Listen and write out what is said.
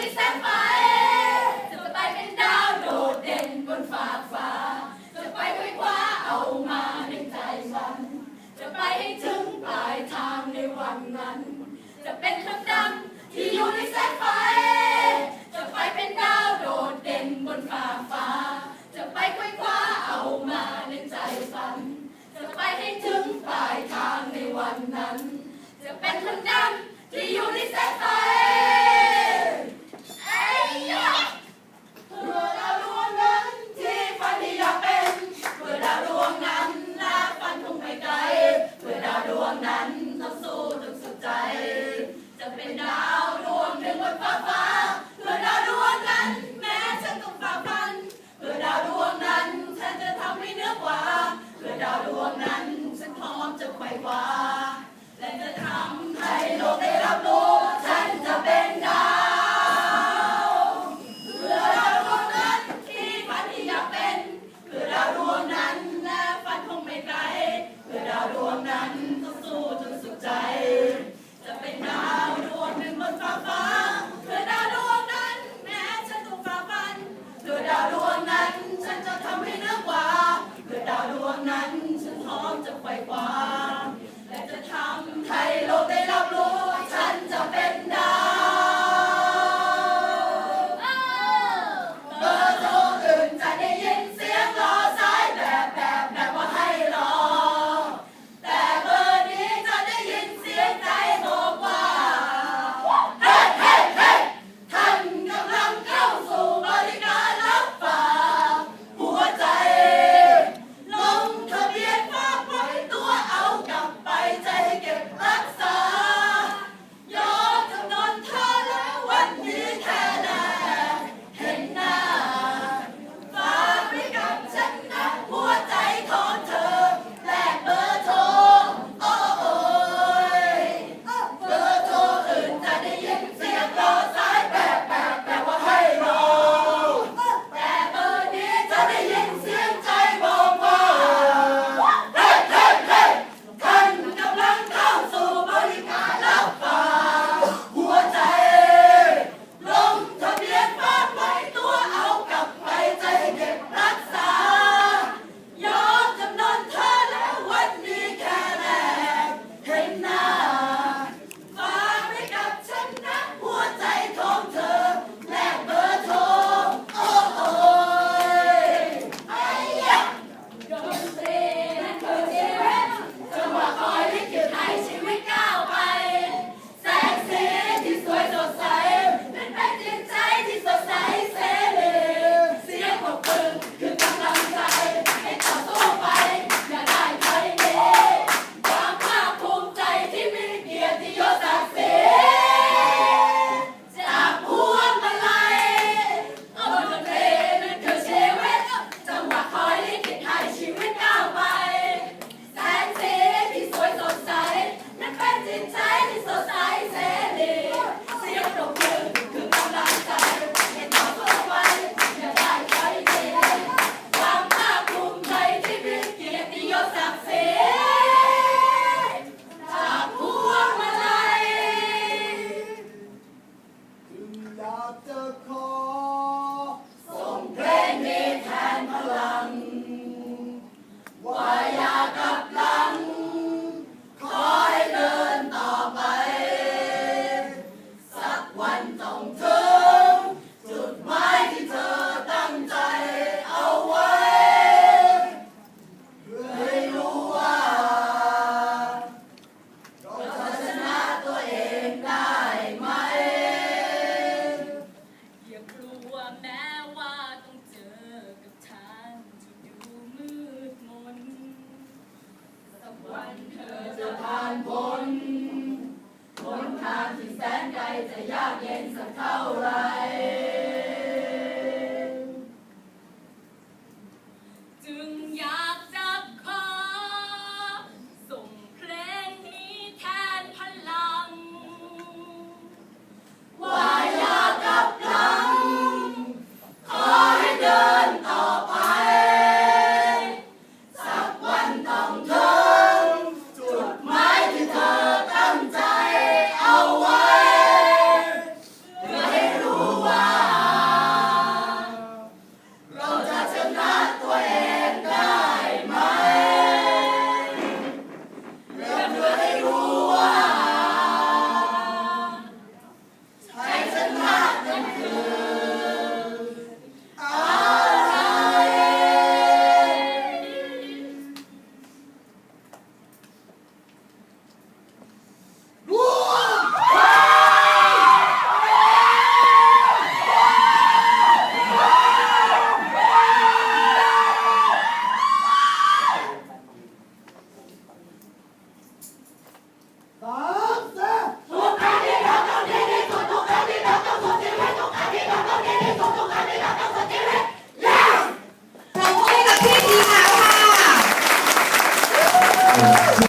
ในแสงไฟจะไปเป็นดาวโดดเด่นบนฟากฟ้า จะไปไว้คว้าเอามาในใจฉัน จะไปให้ถึงปลายทางในวันนั้น จะเป็นคำดำที่อยู่ในแสงไฟ จะไปเป็นดาวโดดเด่นบนฟากฟ้า จะไปไว้คว้าเอามาในใจฝัน จะไปให้ถึงปลายทางในวันนั้น จะเป็นคำดำที่อยู่ในแสงไฟเอ้ยยะเพื่อดาวดวงนั้นที่ฝันที่อยากเป็นเพื่อดาวดวงนั้นและฝันคงไม่ไกลเพื่อดาวดวง นั้นต้องสู้ถึงสุดใจ จะเป็นได้ Hallelujah.